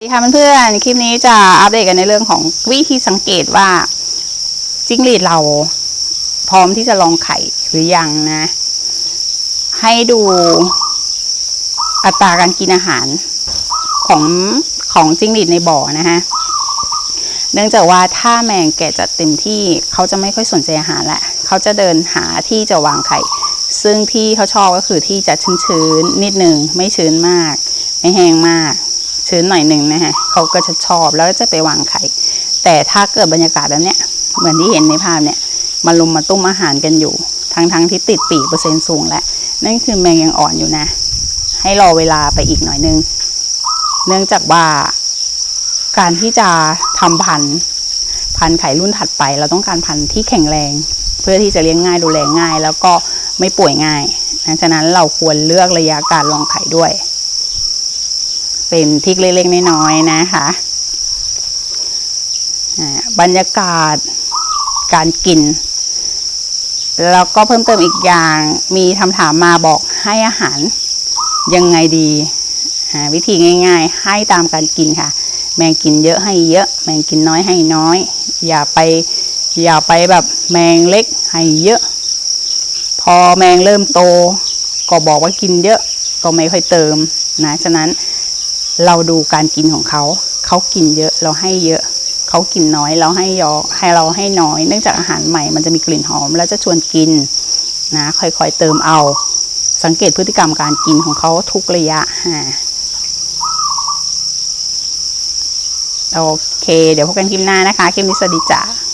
สวัสดีค่ะเพื่อนๆ คลิปนี้จะอัปเดตกันในเรื่องของวิธีสังเกตว่าจิ้งหรีดเราพร้อมที่จะลองไข่หรือยังนะ ให้ดูอัตราการกินอาหารของของจิ้งหรีดในบ่อนะฮะ เนื่องจากว่าถ้าแมงแก่จัดเต็มที่เขาจะไม่ค่อยสนใจอาหารละเขาจะเดินหาที่จะวางไข่ ซึ่งที่เขาชอบก็คือที่จะชื้นๆนิดนึงไม่ชื้นมาก ไม่แห้งมาก ชื้นหน่อยหนึ่งนะฮะเขาก็จะชอบแล้วจะไปวางไข่ แต่ถ้าเกิดบรรยากาศแบบเนี้ยเหมือนที่เห็นในภาพเนี่ยมาลุมมาตุ้มอาหารกันอยู่ ทั้งทั้งๆที่ติดปีกเปอร์เซ็นต์สูงแล้วนั่นคือแมงยังอ่อนอยู่นะ ให้รอเวลาไปอีกหน่อยนึง เนื่องจากว่า การที่จะทำพันธุ์พันธุ์ไข่รุ่นถัดไป เราต้องการพันธุ์ที่แข็งแรง เพื่อที่จะเลี้ยงง่ายดูแลง่าย แล้วก็ไม่ป่วยง่ายฉะนั้นเราควรเลือกระยะการลองไข่ด้วย เป็นทริกเล็กๆน้อยๆนะคะบรรยากาศการกิน แล้วก็เพิ่มเติมอีกอย่างมีคำถามมาบอกให้อาหารยังไงดีวิธีง่าย ๆ ให้ตามการกินค่ะ แมงกินเยอะให้เยอะ แมงกินน้อยให้น้อย อย่าไปอย่าไปแบบแมงเล็กให้เยอะ พอแมงเริ่มโต ก็บอกว่ากินเยอะก็ไม่ค่อยเติมนะฉะนั้น เราดูการกินของเขา เขากินเยอะเราให้เยอะ เขากินน้อยเราให้ยอให้เราให้น้อย เนื่องจากอาหารใหม่มันจะมีกลิ่นหอม แล้วจะชวนกินนะค่อยๆเติมเอา สังเกตพฤติกรรมการกินของเขาทุกระยะอ่าโอเค เดี๋ยวพบกันคลิปหน้านะคะ คลิปนี้สวัสดีจ้า